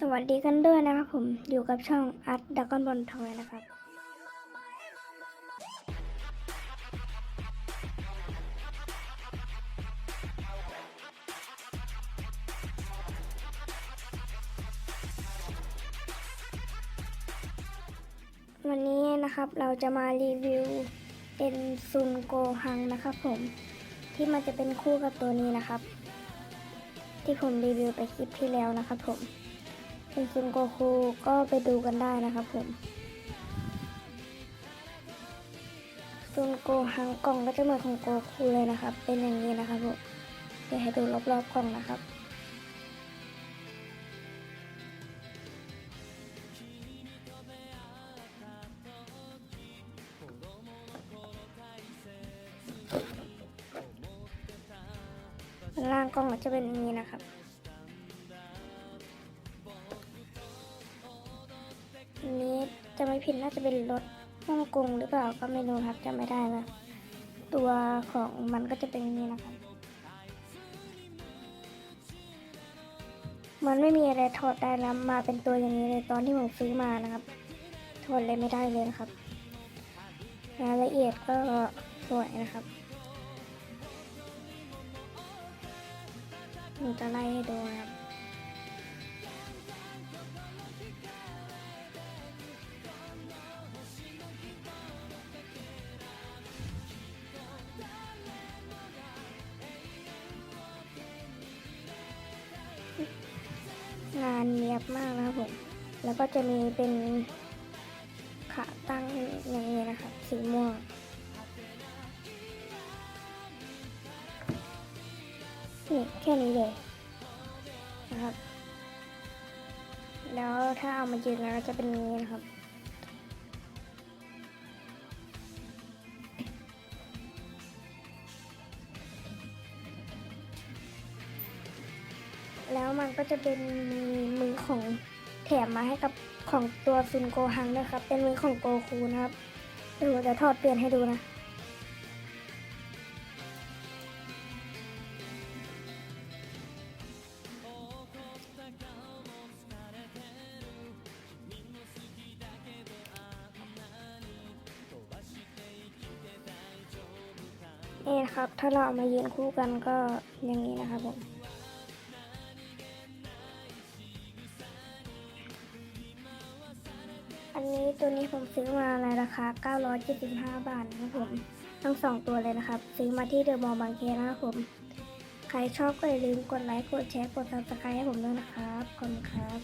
สวัสดีกันด้วยนะครับผมอยู่กับช่องอัดดักกอนบอลทอยนะครับ วันนี้นะครับเราจะมารีวิวเป็นซุนโกฮังนะครับผม ที่มันจะเป็นคู่กับตัวนี้นะครับ ที่ผมรีวิวไปคลิปที่แล้วนะครับผม เป็นซุนโกคูก็ไปดูกันได้นะครับผมซุนโกฮังกล่องก็จะเหมือนของโกคูเลยนะครับ เป็นอย่างนี้นะครับผมเดี๋ยวให้ดูรอบๆกล่องนะครับล่างกล้องก็จะเป็นอย่างนี้นะครับ นี้จะไม่ผิดน่าจะเป็นรถฮ่องกงหรือเปล่าก็ไม่รู้ครับจำไม่ได้นะตัวของมันก็จะเป็นนี้นะครับ มันไม่มีอะไรถอดได้แล้วมาเป็นตัวอย่างนี้เลยตอนที่ผมซื้อมานะครับถอดเลยไม่ได้เลยนะครับรายละเอียดก็สวยนะครับผมจะไล่ให้ดูนะครับ งานเนียบมากนะครับผม แล้วก็จะมีเป็นขาตั้งอย่างนี้นะครับ สีม่วงนี่แค่นี้เลยนะครับ แล้วถ้าเอามายืนแล้วจะเป็นอย่างนี้นะครับ แล้วมันก็จะเป็นมีมือของแถมมาให้กับของตัวซุนโกฮังนะครับ เป็นมือของโกคูนะครับเดี๋ยวจะถอดเปลี่ยนให้ดูนะนี่นะครับ ถ้าเราเอามายืนคู่กันก็อย่างนี้นะครับผม อันนี้ตัวนี้ผมซื้อมาในราคา 975 บาทนะครับผม ทั้งสองตัวเลยนะครับ ซื้อมาที่เดอะมอลล์บางเคนะครับผม ใครชอบก็อย่าลืมกดไลค์ กดแชร์ กดติดตามให้ผมด้วยนะครับ ขอบคุณครับ